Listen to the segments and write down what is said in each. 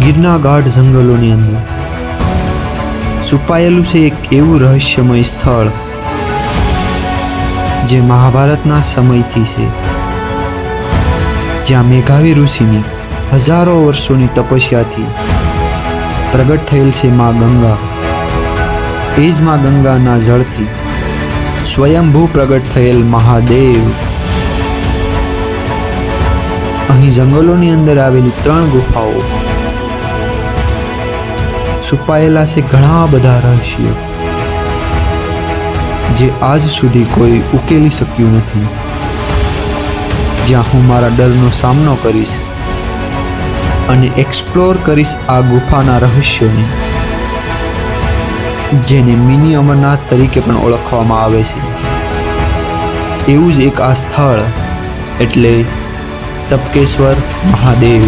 ગીરના ગાઢ જંગલોની અંદર. છુપાયેલું છે એક એવું રહસ્યમય સ્થળ, જે મહાભારતના સમયથી છે. જ્યાં મેઘાવી ઋષિની હજારો વર્ષોની તપસ્યાથી પ્રગટ થયેલ છે મા ગંગા. એ જ મા ગંગાના જળથી સ્વયંભૂ પ્રગટ થયેલ મહાદેવ. અહીં જંગલોની અંદર આવેલી ત્રણ ગુફાઓ છુપાયેલા છે ઘણા બધા રહસ્યો જે આજ સુધી કોઈ ઉકેલી શક્યું નથી. જ્યાં હું મારા ડરનો સામનો કરીશ અને એક્સપ્લોર કરીશ આ ગુફાના રહસ્યોને, જેને મિની અમરનાથ તરીકે પણ ઓળખવામાં આવે છે. એવું જ એક આ સ્થળ, એટલે તપકેશ્વર મહાદેવ.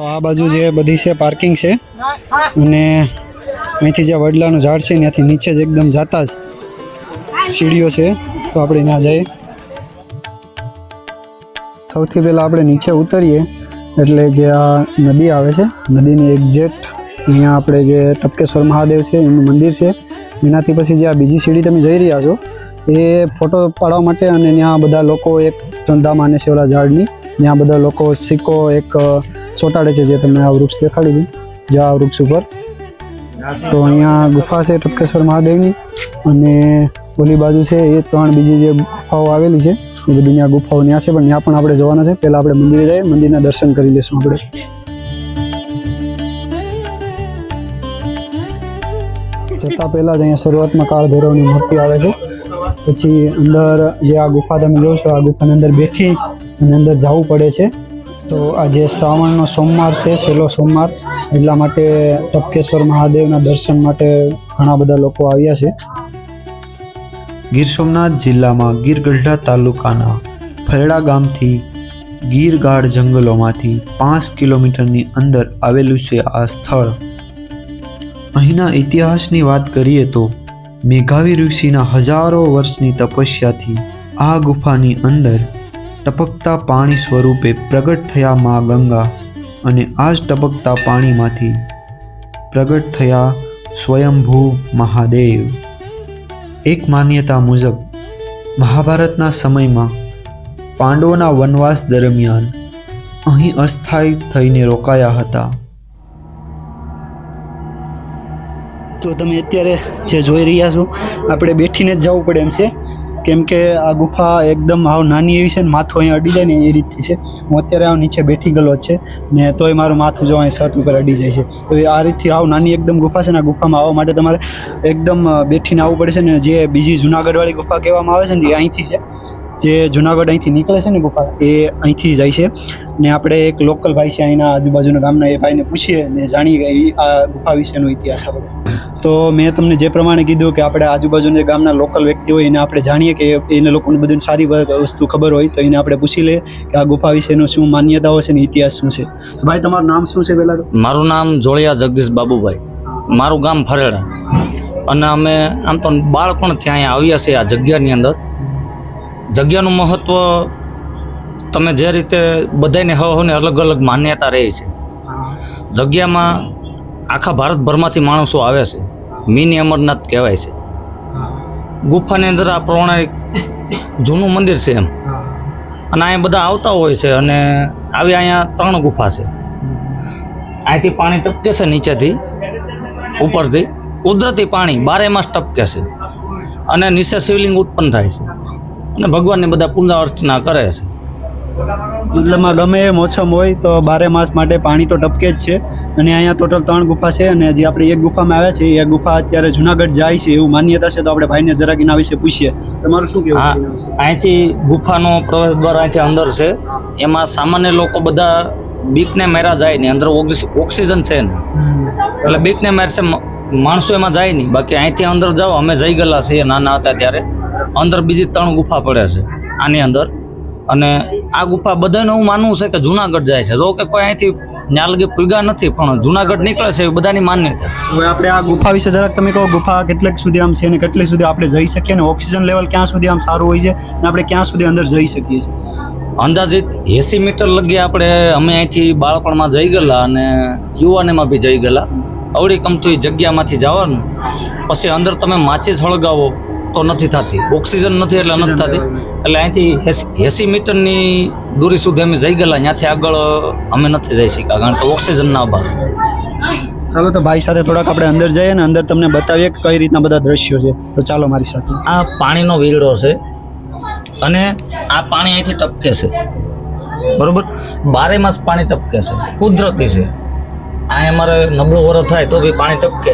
તો આ બાજુ જે બધી છે પાર્કિંગ છે. અને અહીંથી જે વડલાનું ઝાડ છે, ત્યાંથી નીચે જ એકદમ જાતા જ સીડીઓ છે. તો આપણે ત્યાં જઈએ. સૌથી પહેલાં આપણે નીચે ઉતરીએ, એટલે જે આ નદી આવે છે, નદીની એક્ઝેક્ટ અહીંયા આપણે જે ટપકેશ્વર મહાદેવ છે, એનું મંદિર છે. એનાથી પછી જે આ બીજી સીડી તમે જઈ રહ્યા છો, એ ફોટો પાડવા માટે અને ત્યાં બધા લોકો એક ધંધા માને છે ઓલા ઝાડની. ત્યાં બધા લોકો સિક્કો, એક ચોંટાડે છે જે તમને આ વૃક્ષ દેખાડી દીધું જે આ વૃક્ષ ઉપર. તો અહીંયા ગુફા છે ટપકેશ્વર મહાદેવની, અને ઓલી બાજુ છે એ ત્રણ બીજી જે ગુફાઓ આવેલી છે, એ બધી ત્યાં ગુફાઓ ત્યાં છે, પણ ત્યાં પણ આપણે જવાના છે. પહેલાં આપણે મંદિરે જઈએ, મંદિરના દર્શન કરી લઈશું આપણે. જતાં પહેલાં જ અહીંયા શરૂઆતમાં કાળ ભૈરવની મૂર્તિ આવે છે. પછી અંદર જે આ ગુફા તમે જોશો, આ ગુફાની અંદર બેઠી અને અંદર જવું પડે છે. તો આજે શ્રાવણનો સોમવાર છે, છેલ્લો સોમવાર. એટલા માટે ટપકેશ્વર મહાદેવના દર્શન માટે ઘણા બધા લોકો આવ્યા છે. ગીર સોમનાથ જિલ્લામાં ગીરગઢડા તાલુકાના ફરડા ગામથી ગીરગાઢ જંગલોમાંથી પાંચ કિલોમીટરની અંદર આવેલું છે આ સ્થળ. અહીંના ઇતિહાસની વાત કરીએ તો મેઘાવી ઋષિના હજારો વર્ષની તપસ્યાથી આ ગુફાની અંદર ટપકતા પાણી સ્વરૂપે પ્રગટ થયા મા ગંગા અને આ જ ટપકતા પાણીમાંથી પ્રગટ થયા સ્વયંભૂ મહાદેવ. એક માન્યતા મુજબ, મહાભારતના સમયમાં પાંડવોના વનવાસ દરમિયાન અહીં અસ્થાયી થઈને રોકાયા હતા. તો તમે અત્યારે જે જોઈ રહ્યા છો, આપણે બેઠીને જ જવું પડે એમ છે. કેમ કે આ ગુફા એકદમ આવ નાની એવી છે ને માથું અહીંયા અડી જાય ને એ રીતની છે. હું અત્યારે આવ નીચે બેઠી ગયેલો છે ને તોય મારું માથું જો અહીં છત ઉપર અડી જાય છે. તો આ રીતથી આવ નાની એકદમ ગુફા છે ને આ ગુફામાં આવવા માટે તમારે એકદમ બેઠીને આવવું પડે છે ને જે બીજી જુનાગઢવાળી ગુફા કહેવામાં આવે છે ને એ અહીંથી છે. જે જુનાગઢ અહીંથી નીકળે છે ને ગુફા, એ અહીંથી જાય છે. ને આપણે એક લોકલ ભાઈ છે અહીંના આજુબાજુના ગામના એ ભાઈને પૂછીએ ને જાણીએ આ ગુફા વિશેનો ઇતિહાસ આપણે તો મેં તમને જે પ્રમાણે કીધું કે આપણે આજુબાજુના ગામના લોકલ વ્યક્તિ હોય એને આપણે જાણીએ કે એને લોકોને બધું સારી વસ્તુ ખબર હોય, તો એને આપણે પૂછી લઈએ કે આ ગુફા વિશેનો શું માન્યતાઓ છે ને ઇતિહાસ શું છે. ભાઈ, તમારું નામ શું છે પહેલાં મારું નામ જોળિયા જગદીશ બાબુભાઈ. મારું ગામ ફરેડા. અને અમે આમ તો બાળપણથી અહીંયા આવ્યા છીએ આ જગ્યાની અંદર. જગ્યાનું મહત્ત્વ તમે જે રીતે બધાને હવને અલગ અલગ માન્યતા રહે છે. જગ્યામાં આખા ભારતભરમાંથી માણસો આવે છે. મિની અમરનાથ કહેવાય છે. ગુફાની અંદર આ પ્રમાણે જૂનું મંદિર છે એમ. અને અહીંયા બધા આવતા હોય છે અને આવી અહીંયા ત્રણ ગુફા છે. અહીંથી પાણી ટપકે છે નીચેથી, ઉપરથી. કુદરતી પાણી બારે માસ ટપકે છે. અને નીચે શિવલિંગ ઉત્પન્ન થાય છે. અને ભગવાનને બધા પૂજા અર્ચના કરે છે. મતલબમાં ગમે એ ઓછમ હોય તો બારે માસ માટે પાણી તો ટપકે જ છે. અને અહીંયા ટોટલ ત્રણ ગુફા છે અને જે આપણે એક ગુફામાં આવ્યા છે એ ગુફા અત્યારે જુનાગઢ જાય છે એવું માન્યતા છે. તો આપણે ભાઈને જરાક એના વિશે પૂછીએ. તમારું શું કહેવું અહીંથી ગુફાનો પ્રવેશ દ્વાર અહીંથી અંદર છે. એમાં સામાન્ય લોકો બધા બીકને મેરા જાય નહીં અંદર ઓક્સિ- ઓક્સિજન છે ને. એટલે બીકને મેરશે માણસો એમાં જાય નહીં. બાકી અહીંથી અંદર જાઓ અમે જઈ ગયેલા છીએ નાના હતા ત્યારે. અંદર બીજી ત્રણ ગુફા પડે છે આની અંદર. અને આ ગુફા બધાને હું માનવું છે કે જુનાગઢ જાય છે. જો કે કોઈ અહીંથી ત્યાં પૂગા નથી પણ જુનાગઢ નીકળે છે એ બધાની માન્યતા. હવે આપણે આ ગુફા વિશે જરાક તમે કહો ગુફા કેટલેક સુધી આમ છે અને કેટલી સુધી આપણે જઈ શકીએ અને ઓક્સિજન લેવલ ક્યાં સુધી આમ સારું હોય છે અને આપણે ક્યાં સુધી અંદર જઈ શકીએ છીએ? અંદાજિત એસી મીટર લગી આપણે અમે અહીંથી બાળપણમાં જઈ ગયેલા અને યુવાનેમાં બી જઈ ગયેલા. અવળી કમથી જગ્યામાંથી જવાનું પછી અંદર તમે માચી સળગાવો તો નથી થતી. ઓક્સિજન નથી એટલે નથી થતી. એટલે અહીંથી એસી મીટરની દૂરી સુધી અમે જઈ ગયેલા ત્યાંથી આગળ અમે નથી જઈ શક્યા કારણ કે ઓક્સિજનના અભાવ. ચાલો તો ભાઈ સાથે થોડાક આપણે અંદર જઈએ અને અંદર તમને બતાવીએ કે કઈ રીતના બધા દ્રશ્યો છે. તો ચાલો મારી સાથે. આ પાણીનો વીરડો છે અને આ પાણી અહીંથી ટપકે છે. બરોબર? બારે માસ પાણી ટપકે છે. કુદરતી છે. આ અમારે નબળો વરો થાય તો બી પાણી ટપકે.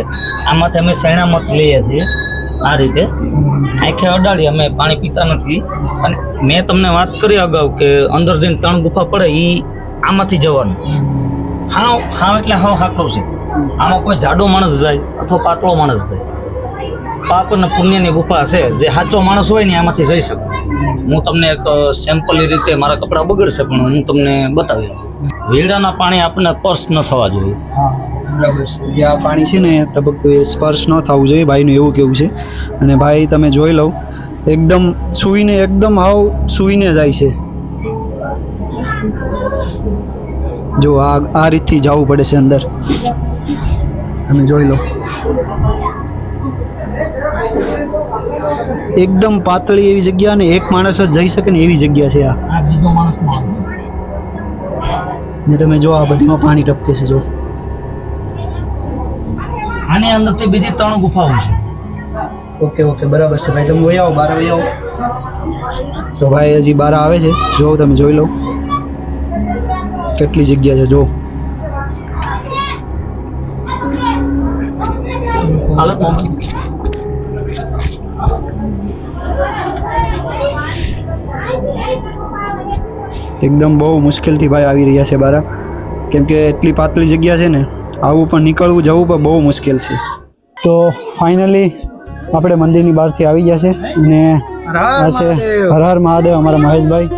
આમાંથી અમે શેણામત લઈએ છીએ આ રીતે. આંખે અડાડી અમે પાણી પીતા નથી. અને મેં તમને વાત કરી અગાઉ કે અંદર જઈને ત્રણ ગુફા પડે એ આમાંથી જવાનું. હાવ હાવ એટલે હાવ હાકડું છે. આમાં કોઈ જાડો માણસ જાય અથવા પાતળો માણસ જાય. પાપ અને પુણ્યની ગુફા છે. જે સાચો માણસ હોય ને આમાંથી જઈ શકે. હું તમને એક સેમ્પલની રીતે મારા કપડાં બગડશે પણ હું તમને બતાવી વીડાના પાણી આપણને સ્પર્શ ન થવા જોઈએ. બરાબર છે. જે આ પાણી છે ને તબક્કો એ સ્પર્શ ન થવું જોઈએ ભાઈનું એવું કેવું છે. અને ભાઈ તમે જોઈ લો એકદમ સૂઈને એકદમ હાવ સૂઈને જાય છે. જો આ આ રીતથી જવું પડે છે અંદર. તમે જોઈ લો એકદમ પાતળી એવી જગ્યા ને એક માણસ જ જઈ શકે ને એવી જગ્યા છે આ. આ બીજો માણસ ને તમે જો આ બધીમાં પાણી ટપકે છે જો. આની અંદરથી બીજી ત્રણ ગુફાઓ છે. ઓકે ઓકે બરાબર છે. ભાઈ તમે વહી આવો બાર વહી આવો. તો ભાઈ હજી બાર આવે છે. જો તમે જોઈ લો. કેટલી જગ્યા છે જો. હાલત એકદમ બહુ મુશ્કેલથી ભાઈ આવી રહ્યા છે બહાર કેમ કે એટલી પાતળી જગ્યા છે ને આવું પણ નીકળવું જવું પણ બહુ મુશ્કેલ છે. તો ફાઇનલી આપણે મંદિરની બહારથી આવી ગયા છે અને આ છે હર હર મહાદેવ અમારા મહેશભાઈ.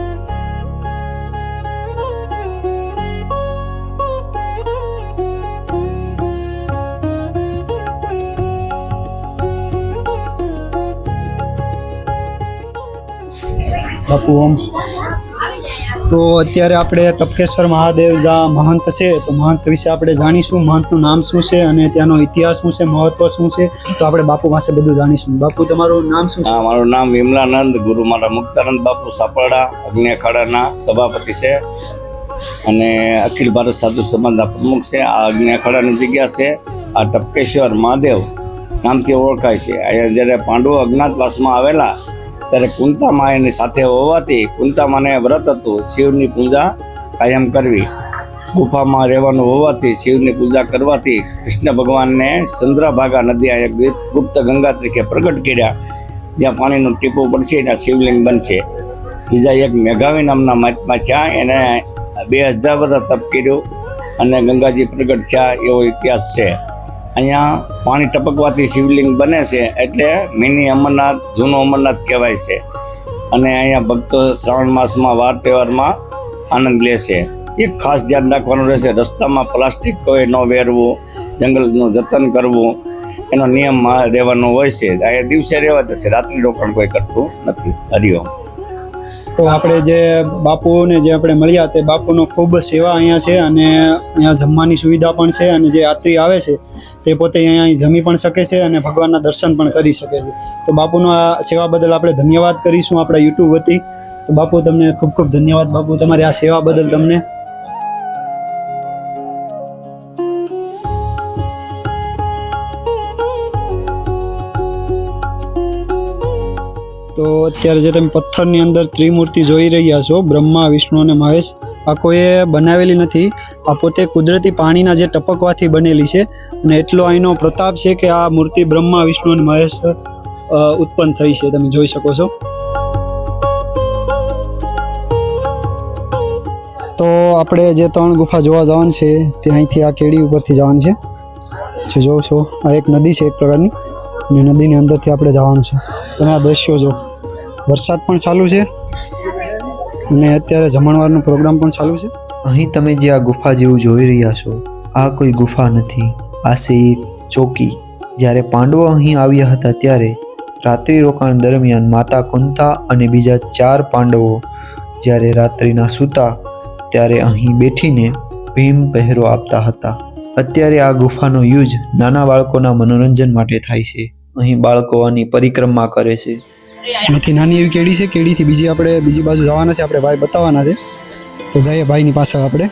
બાપુ ઓમ તો અત્યારે આપણે ટપકેશ્વર મહાદેવ જ્યાં મહંત છે. તો મહંત વિશે આપણે જાણીશું. મહંતનું નામ શું છે અને ત્યાંનો ઇતિહાસ શું છે, મહત્વ શું છે? તો આપણે બાપુ પાસે બધું જાણીશું. બાપુ, તમારું નામ શું છે? મારું નામ વિમલાનંદ, ગુરુ મારા મુક્તાનંદ, બાપુ સાપરડા અગ્નિ અખાડાના સભાપતિ છે. અને અખિલ ભારત સાધુ સમાજના પ્રમુખ છે. આ અગ્નિ અખાડાની જગ્યા છે. આ ટપકેશ્વર મહાદેવ. નામથી ઓળખાય છે. અહીંયા જ્યારે પાંડવો અજ્ઞાતવાસમાં આવેલા ત્યારે કુંતામા એની સાથે હોવાથી કુંતામાને વ્રત હતું. શિવની પૂજા કાયમ કરવી. ગુફામાં રહેવાનું હોવાથી શિવની પૂજા કરવાથી કૃષ્ણ ભગવાનને ચંદ્રભાગા નદી અહીંયા ગુપ્ત ગંગા તરીકે પ્રગટ કર્યા. જ્યાં પાણીનું ટીપું પડશે ત્યાં શિવલિંગ બનશે. બીજા એક મેઘાવી નામના મહાત્મા થયા એને બે હજાર વર્ષ તપ કર્યું અને ગંગાજી પ્રગટ થયા એવો ઇતિહાસ છે. અહીંયા પાણી ટપકવાથી શિવલિંગ બને છે એટલે મિની અમરનાથ, જૂનું અમરનાથ કહેવાય છે. અને અહીંયા ભક્તો શ્રાવણ માસમાં વાર તહેવારમાં આનંદ લે છે. એ ખાસ ધ્યાન રાખવાનું રહેશે. રસ્તામાં પ્લાસ્ટિક કોઈ ન વેરવું, જંગલનું જતન કરવું, એનો નિયમમાં રહેવાનો હોય છે. અહીંયા દિવસે રહેવા જશે રાત્રિ રોકાણ કોઈ કરતું નથી. હરિઓમ તો આપણે જે બાપુને જે આપણે મળ્યા તે બાપુનો ખૂબ સેવા અહીંયા છે અને અહીંયા જમવાની સુવિધા પણ છે અને જે યાત્રી આવે છે તે પોતે અહીંયા જમી પણ શકે છે અને ભગવાનના દર્શન પણ કરી શકે છે. તો બાપુનો આ સેવા બદલ આપણે ધન્યવાદ કરીશું આપણા યુટ્યુબ વતી. તો બાપુ, તમને ખૂબ ખૂબ ધન્યવાદ બાપુ. તમારી આ સેવા બદલ તમને તો અત્યારે જે તમે પથ્થરની અંદર ત્રિમૂર્તિ જોઈ રહ્યા છો, બ્રહ્મા, વિષ્ણુ અને મહેશ, આ કોઈએ બનાવેલી નથી. આ પોતે કુદરતી પાણીના જે ટપકવાથી બનેલી છે અને એટલો અહીંનો પ્રતાપ છે કે આ મૂર્તિ બ્રહ્મા, વિષ્ણુ અને મહેશ ઉત્પન્ન થઈ છે. તમે જોઈ શકો છો. તો આપણે જે ત્રણ ગુફા જોવા જવાનું છે, તે અહીંથી આ કેડી ઉપરથી જવાનું છે. જે જોવો છો, આ એક નદી છે એક પ્રકારની અને નદીની અંદરથી આપણે જવાનું છે. તમે આ દ્રશ્યો જો વરસાદ પણ ચાલુ છે અને અત્યારે જમણવારનો પ્રોગ્રામ પણ ચાલુ છે. અહીં તમે જે આ ગુફા જેવું જોઈ રહ્યા છો, આ કોઈ ગુફા નથી. આ એક ચોકી. જ્યારે પાંડવો અહીં આવ્યા હતા ત્યારે રાત્રિ રોકાણ દરમિયાન માતા કુંતા અને બીજા ચાર પાંડવો જ્યારે રાત્રિના સૂતા ત્યારે અહીં બેઠીને ભીમ પહેરો આપતા હતા. અત્યારે આ ગુફાનો યુઝ નાના બાળકોના મનોરંજન માટે થાય છે. અહીં બાળકો આની પરિક્રમા કરે છે. અહીંથી નાની એવી કેડી છે, કેડીથી બીજી આપણે બીજી બાજુ જવાના છે, આપણે ભાઈ બતાવવાના છે. તો જઈએ ભાઈની પાછળ આપણે.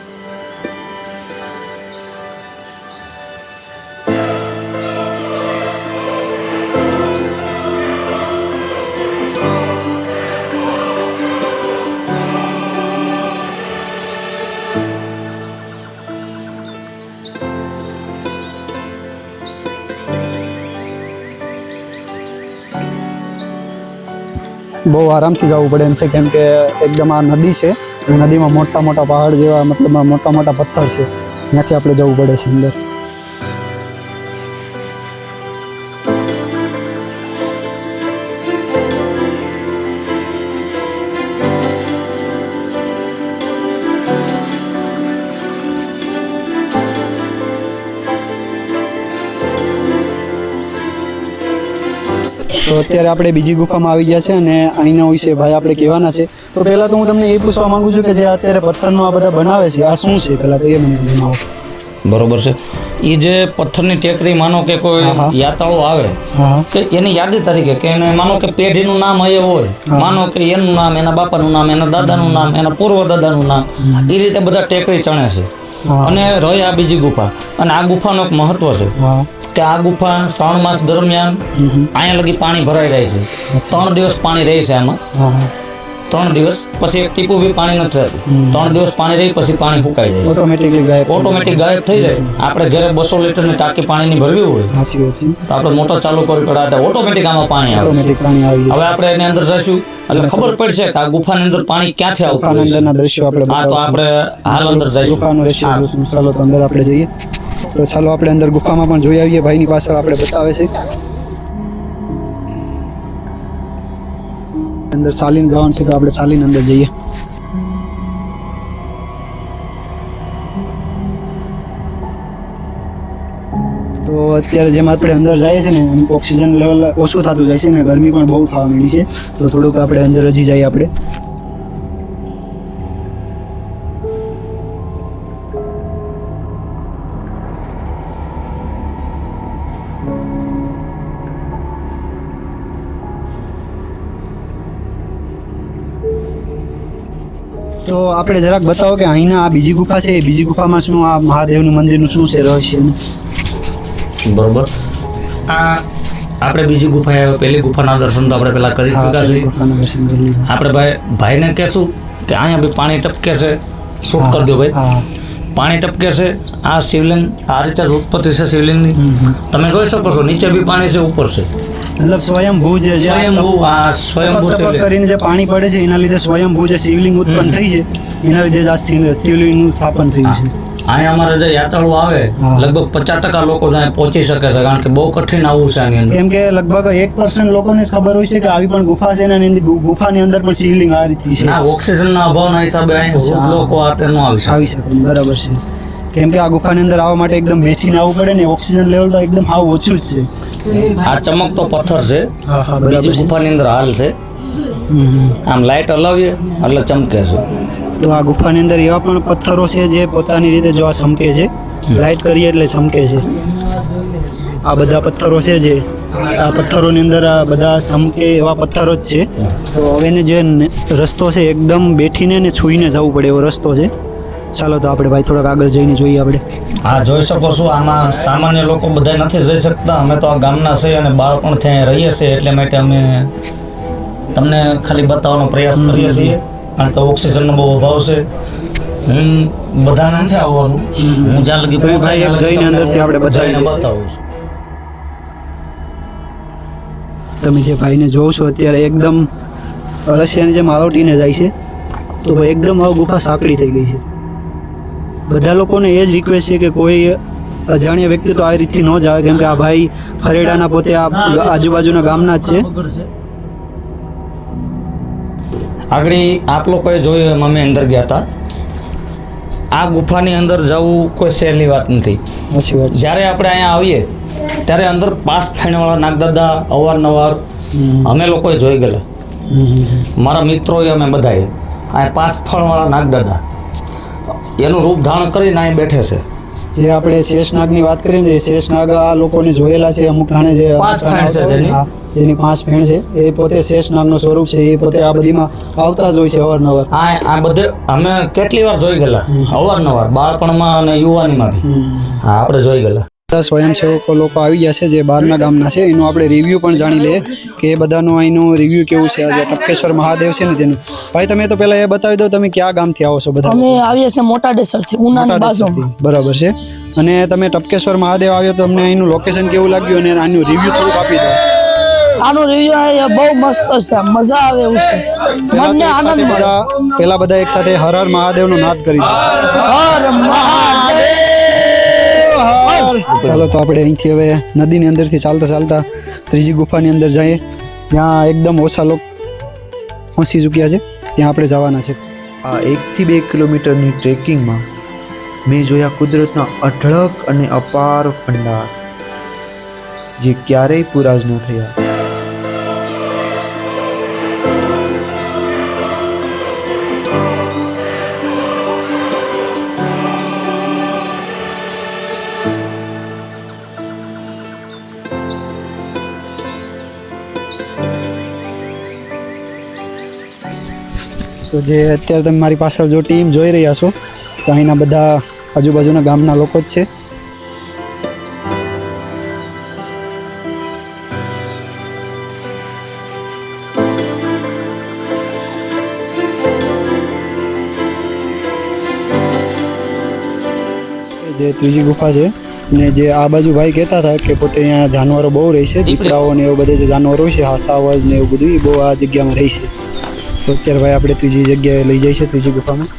બહુ આરામથી જવું પડે એમ છે, કેમ કે એકદમ આ નદી છે અને નદીમાં મોટા મોટા પહાડ જેવા, મતલબ મોટા મોટા પથ્થર છે. ત્યાંથી આપણે જવું પડે છે અંદર. તો અત્યારે આપણે બીજી ગુફામાં આવી ગયા છે અને અહીંના વિશે ભાઈ આપણે કહેવાના છે. તો પહેલાં તો હું તમને એ પૂછવા માંગુ છું કે જે અત્યારે પથ્થરનો આ બધા બનાવે છે આ શું છે? પહેલાં તો એ મને જણાવો. બરોબર છે. એ જે પથ્થરની ટેકરી માનો કે કોઈ હા. આવે કે એની યાદી તરીકે કે એને માનો કે પેઢીનું નામ એ હોય માનો કે એનું નામ એના બાપાનું નામ એના દાદાનું નામ એના પૂર્વ દાદાનું નામ એ રીતે બધા ટેકરી ચણે છે. અને રહી આ બીજી ગુફા. અને આ ગુફાનું એક મહત્વ છે. કે આ ગુફા શ્રાવણ માસ દરમિયાન અહીંયા લગી પાણી ભરાઈ રહે છે. ત્રણ દિવસ પાણી રહે છે આમાં. ત્રણ દિવસ પછી એક ટીપું બી પાણી નથી રહેતું. ત્રણ દિવસ પાણી રહી પછી પાણી ફૂંકાઈ જાય ઓટોમેટિકલી ગાયબ ઓટોમેટિક ગાયબ થઈ જાય. આપણે ઘરે બસો લીટરની ટાંકી પાણીની ભરવી હોય તો આપણે મોટર ચાલુ કરી પડે ઓટોમેટિક આમાં પાણી આવે હવે આપણે એની અંદર જઈશું એટલે ખબર પડશે કે આ ગુફાની અંદર પાણી ક્યાંથી આવતું અંદરના દ્રશ્યો આપણે આ તો આપણે હાલ અંદર જઈશું. ગુફાનું ચાલો તો અંદર આપણે જઈએ. તો ચાલો આપણે અંદર ગુફામાં પણ જોઈ આવીએ. ભાઈની પાછળ આપણે બતાવે છે. અંદર ચાલીને જવાનું છે તો આપણે ચાલીને અંદર જઈએ. તો અત્યારે જેમ આપણે અંદર જઈએ છે ને ઓક્સિજન લેવલ ઓછું થતું જાય છે ને, ગરમી પણ બહુ થવા માંડી છે. તો થોડુંક આપણે અંદર હજી જઈએ આપણે. તો આપણે જરાક બતાવો કે અહીંના આ બીજી ગુફા છે એ બીજી ગુફામાં શું આ મહાદેવનું મંદિરનું શું છે રહસ્ય બરોબર. આ આપણે બીજી ગુફાએ આવ્યા, પહેલી ગુફાના દર્શન તો આપણે પહેલા કરી ચૂક્યા છીએ. આપણે ભાઈ ભાઈને કહેશું કે અહીંયા બી પાણી ટપકે છે. શૂટ કરજો ભાઈ. પાણી ટપકે છે. આ શિવલિંગ આ રીતે ઉત્પત્તિ છે શિવલિંગની. તમે જોઈ શકો છો નીચે બી પાણી છે ઉપર છે. મતલબ સ્વયંભૂ જે સ્વયંભૂ આ સ્વયંભૂ ટપક ટપક કરીને જે પાણી પડે છે એના લીધે સ્વયંભૂ જે શિવલિંગ ઉત્પન્ન થઈ છે. એના લીધે જ આ શિવ- શિવલિંગનું સ્થાપન થયું છે. અહીંયા અમારે જે યાત્રાળુ આવે લગભગ પચાસ ટકા લોકો ત્યાં પહોંચી શકે છે કારણ કે બહુ કઠિન આવવું છે આની અંદર. કેમ કે લગભગ એક પર્સન્ટ લોકોને ખબર હોય છે કે આવી પણ ગુફા છે અને ગુફાની અંદર પણ શિવલિંગ આ રીતે છે. ના ઓક્સિજનના અભાવના હિસાબે. લોકો આ તે ન આવી શકે. આવી શકે બરાબર છે. કેમ કે આ ગુફાની અંદર આવવા માટે એકદમ બેઠીને આવવું પડે ને ઓક્સિજન લેવલ તો એકદમ હાવ ઓછું જ છે. આ ચમકતો પથ્થર છે. હા હા બરાબર બીજી ગુફાની અંદર હાલ છે. આમ લાઇટ હલાવીએ એટલે ચમકે છે. તો આ ગુફાની અંદર એવા પણ પથ્થરો છે જે પોતાની રીતે જોવા ચમકે છે. લાઇટ કરીએ એટલે ચમકે છે. આ બધા પથ્થરો છે જે. આ પથ્થરોની અંદર આ બધા ચમકે એવા પથ્થરો જ છે. તો હવેને જે રસ્તો છે એકદમ બેઠીને ને છૂઈને જવું પડે એવો રસ્તો છે. ચાલો તો આપણે ભાઈ થોડાક આગળ જઈને જોઈએ આપણે. હા જોઈ શકો છો આમાં સામાન્ય લોકો બધા નથી જઈ શકતા. અમે તો આ ગામના છે અને બાળપણ ત્યાં રહીએ છીએ એટલે માટે અમે તમને ખાલી બતાવવાનો પ્રયાસ કરીએ છીએ. કારણ કે ઓક્સિજનનો બહુ અભાવ છે. હું બધાને નથી આવવાનું. હું જ્યાં લગી જઈને અંદરથી આપણે બધાને બતાવી. તમે જે ભાઈને જોવો છો અત્યારે એકદમ અળસિયાની જેમ આવટીને જાય છે તો ભાઈ એકદમ આ ગુફા સાંકડી થઈ ગઈ છે. બધા લોકોને એ જ રિક્વેસ્ટ છે કે કોઈ અજાણ્યા વ્યક્તિ તો આ રીતથી ન જ આવે કેમ કે આ ભાઈ ફરેડાના પોતે આ આજુબાજુના ગામના જ છે. આગળ આપ લોકોએ જોયું એમ અમે અંદર ગયા હતા. આ ગુફાની અંદર જવું કોઈ સહેલી વાત નથી. વાત જ્યારે આપણે અહીંયા આવીએ ત્યારે અંદર પાસ ફેણવાળા નાગદાદા અવારનવાર અમે લોકોએ જોઈ ગયેલા. મારા મિત્રોએ અમે બધાએ. આ પાસ ફળવાળા નાગદાદા. એનું રૂપ ધારણ કરીને અહીં બેઠે છે. જે આપણે શેષનાગની વાત કરીએ ને શેષનાગ આ લોકોને જોયેલા છે અમુક ઠાણે જે જેની. પાંચ ફેણ છે એ પોતે શેષનાગનું સ્વરૂપ છે એ પોતે આ બધીમાં આવતા જ હોય છે અવારનવાર. આ આ બધે અમે કેટલી વાર જોઈ ગયેલા? અવારનવાર બાળપણમાં અને યુવાનીમાં બી હા આપણે જોઈ ગયેલા. સ્વયંસેવકો લોકો આવી ગયા છે જે બહારના ગામના છે. એનું આપણે રિવ્યૂ પણ જાણી લઈએ કે એ બધાનું અહીંનું રિવ્યૂ કેવું છે. આજે ટપકેશ્વર મહાદેવ છે ને તેનું. ભાઈ તમે તો પહેલાં એ બતાવી દો તમે ક્યાં ગામથી આવો છો બધા? અમે આવીએ છીએ મોટા છે ઉનાની બાજુ બરાબર છે. અને તમે ટપકેશ્વર મહાદેવ આવ્યો તો તમને અહીંનું લોકેશન કેવું લાગ્યું અને આનું રિવ્યૂ થોડુંક આપી દો. આનું રિવ્યુ બહુ મસ્ત છે મજા આવે એવું છે. મનને આનંદ બધા પહેલા બધા એક સાથે હર હર મહાદેવનો નાદ કરી હર મહાદેવ. ચાલો તો આપણે અહીંથી હવે નદીની અંદરથી ચાલતા ચાલતા ત્રીજી ગુફાની અંદર જઈએ. ત્યાં એકદમ ઓછા લોકો પહોંચી ચૂક્યા છે. ત્યાં આપણે જવાના છે. આ એકથી બે કિલોમીટરની ટ્રેકિંગમાં મેં જોયા કુદરતના અઢળક અને અપાર ભંડાર, જે ક્યારેય પૂરા જ ન થયા. તો જે અત્યારે તમે મારી પાછળ જો ટીમ જોઈ રહ્યા છો, તો અહીંના બધા આજુબાજુના ગામના લોકો જ છે. જે ત્રીજી ગુફા છે, ને જે આ બાજુ ભાઈ કહેતા હતા કે પોતે અહીંયા જાનવરો બહુ રહે છે, દીપડાઓ ને એવું બધે જે જાનવરો હોય છે હાસાવજ ને એવું બધું, એ બહુ આ જગ્યામાં રહે છે. તો અત્યારે ભાઈ આપણે ત્રીજી જગ્યાએ લઈ જાય છે ત્રીજી ગુફામાં.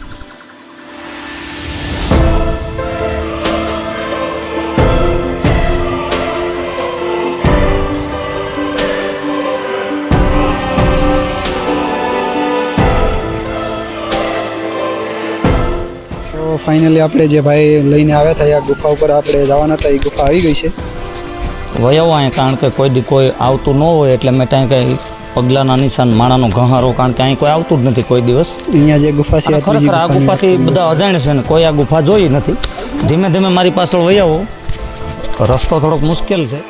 તો ફાઇનલી આપણે જે ભાઈ લઈને આવ્યા હતા આ ગુફા ઉપર આપણે જવાના હતા, એ ગુફા આવી ગઈ છે. વયો અહીં કારણ કે કોઈ દી કોઈ આવતું ન હોય એટલે મેં ત્યાં કંઈ પગલાંના નિશાન માણાનો ઘહારો કારણ કે અહીં કોઈ આવતું જ નથી કોઈ દિવસ. અહીંયા જે ગુફા છે ખરેખર આ ગુફાથી બધા અજાણ છે ને કોઈ આ ગુફા જોઈ નથી. ધીમે ધીમે મારી પાછળ વયાવો રસ્તો થોડોક મુશ્કેલ છે.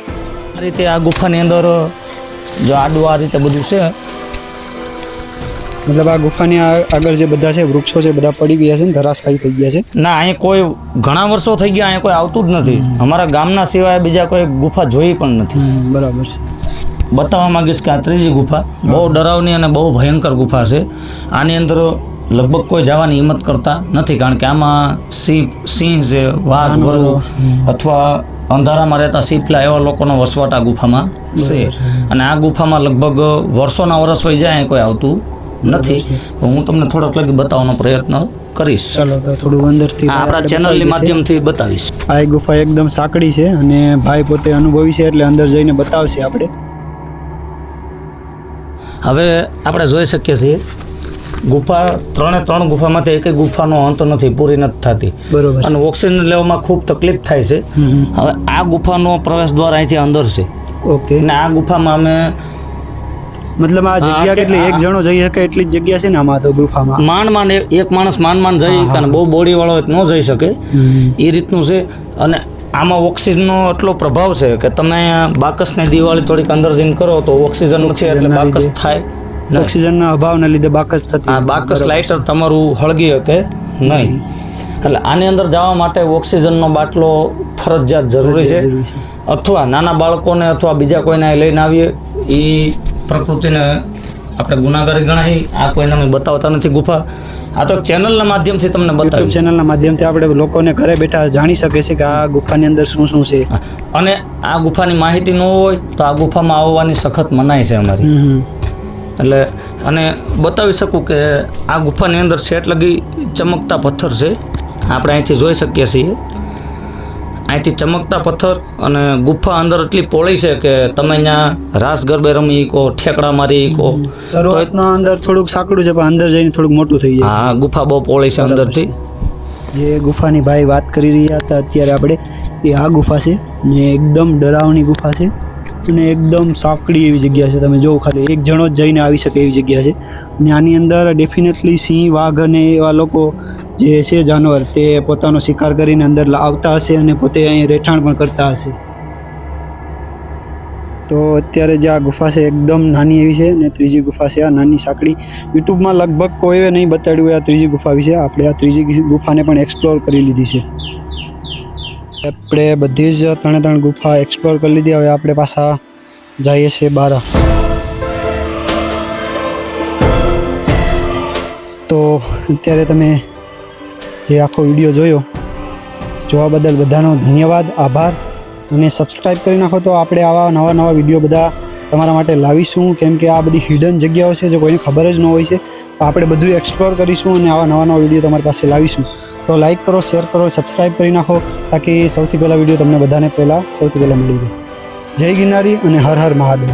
આ રીતે આ ગુફાની અંદર જો આડું આ રીતે બધું છે. મતલબ આ ગુફાની આગળ જે બધા છે વૃક્ષો છે બધા પડી ગયા છે ને ધરાશાયી થઈ ગયા છે? ના અહીં કોઈ ઘણા વર્ષો થઈ ગયા અહીંયા કોઈ આવતું જ નથી. અમારા ગામના સિવાય બીજા કોઈ ગુફા જોઈ પણ નથી. બરાબર છે. બતાવવા માંગીશ કે આ ત્રીજી ગુફા બહુ ડરાવની અને બહુ ભયંકર ગુફા છે. આની અંદર લગભગ કોઈ જવાની હિંમત કરતા નથી કારણ કે આમાં સિંહ સિંહ છે વાઘ વરુ અથવા અંધારામાં રહેતા સીપલા એવા લોકોનો વસવાટ આ ગુફામાં છે. અને આ ગુફામાં લગભગ વર્ષોના વર્ષ વહી જાય કોઈ આવતું નથી. હું તમને થોડોક લગી બતાવવાનો પ્રયત્ન કરીશ. ચલો તો થોડું અંદરથી આપણા ચેનલની માધ્યમથી બતાવીશ. આ ગુફા એકદમ સાંકડી છે અને ભાઈ પોતે અનુભવી છે એટલે અંદર જઈને બતાવશે આપણે. હવે આપણે જોઈ શકીએ છીએ ગુફા ત્રણે ત્રણ ગુફામાંથી એક ગુફાનો અંત નથી પૂરી નથી થતી. બરોબર અને ઓક્સિજન લેવામાં ખૂબ તકલીફ થાય છે. હવે આ ગુફાનો પ્રવેશ દ્વાર અહીંથી અંદર છે. ઓકે. અને આ ગુફામાં અમે મતલબ આ જગ્યા કેટલી? એક જણો જઈ શકે એટલી જ જગ્યા છે ને આમાં તો ગુફામાં? માંડ માંડ એક- માણસ માંડ માંડ જઈ શકે અને બહુ બોડીવાળો હોય તો ન જઈ શકે. એ રીતનું છે. અને આમાં ઓક્સિજનનો એટલો પ્રભાવ છે કે તમે બાકસને દિવાળી થોડીક અંદર જઈને કરો તો ઓક્સિજન છે એટલે બાકસ થાય. ઓક્સિજનના અભાવના લીધે બાકસ થતી આ બાકસ લાઇટર તમારું હળગી શકે નહીં. એટલે આની અંદર જવા માટે ઓક્સિજનનો બાટલો ફરજિયાત જરૂરી છે. અથવા નાના બાળકોને અથવા બીજા કોઈને લઈને આવીએ એ પ્રકૃતિને આપણે ગુનાગારી ગણાય આ કોઈને અમે બતાવતા નથી ગુફા. આ તો ચેનલના માધ્યમથી તમને બતાવ્યું. ચેનલના માધ્યમથી આપણે લોકોને ઘરે બેઠા જાણી શકે છે કે આ ગુફાની અંદર શું શું છે. અને આ ગુફાની માહિતી ન હોય તો આ ગુફામાં આવવાની સખત મનાય છે અમારી. એટલે અને બતાવી શકું કે આ ગુફાની અંદર સેટ લગી ચમકતા પથ્થર છે. આપણે અહીંથી જોઈ શકીએ છીએ. અહીંથી ચમકતા પથ્થર અને ગુફા અંદર એટલી પોળી છે કે તમે અહીંયા રાસ ગરબે રમી કો ઠેકડા મારી કો શરૂઆતના અંદર થોડુંક સાંકડું છે પણ અંદર જઈને થોડુંક મોટું થઈ જાય હા ગુફા બહુ પોળી છે અંદરથી. જે ગુફાની ભાઈ વાત કરી રહ્યા હતા અત્યારે આપણે એ આ ગુફા છે ને એકદમ ડરાવની ગુફા છે અને એકદમ સાંકડી એવી જગ્યા છે. તમે જોવો ખાલી એક જણો જ જઈને આવી શકે એવી જગ્યા છે. અને આની અંદર ડેફિનેટલી સિંહ વાઘ અને એવા લોકો જે છે જાનવર, તે પોતાનો શિકાર કરીને અંદર આવતા હશે અને પોતે અહીં રહેઠાણ પણ કરતા હશે. તો અત્યારે જે આ ગુફા છે એકદમ નાની એવી છે ને ત્રીજી ગુફા છે આ નાની સાંકડી. યુટ્યુબમાં લગભગ કોઈએ નહીં બતાડ્યું આ ત્રીજી ગુફા વિશે. આપણે આ ત્રીજી ગુફાને પણ એક્સપ્લોર કરી લીધી છે. આપણે બધી જ ત્રણે ત્રણ ગુફા એક્સપ્લોર કરી લીધી. હવે આપણે પાછા જઈએ છીએ બાર તો અત્યારે તમે જે આખો વીડિયો જોયો, જોવા બદલ બધાનો ધન્યવાદ, આભાર. અને સબસ્ક્રાઈબ કરી નાખો તો આપણે આવા નવા નવા વીડિયો બધા તમારા માટે લાવીશું. કેમ કે આ બધી હિડન જગ્યાઓ છે જે કોઈને ખબર જ ન હોય છે. આપણે બધું એક્સપ્લોર કરીશું અને આવા નવા નવા વીડિયો તમારી પાસે લાવીશું. તો લાઈક કરો શેર કરો સબસ્ક્રાઈબ કરી નાખો તાકી સૌથી પહેલાં વીડિયો તમને બધાને પહેલાં સૌથી પહેલાં મળી જાય. જય ગિરનારી અને હર હર મહાદેવ.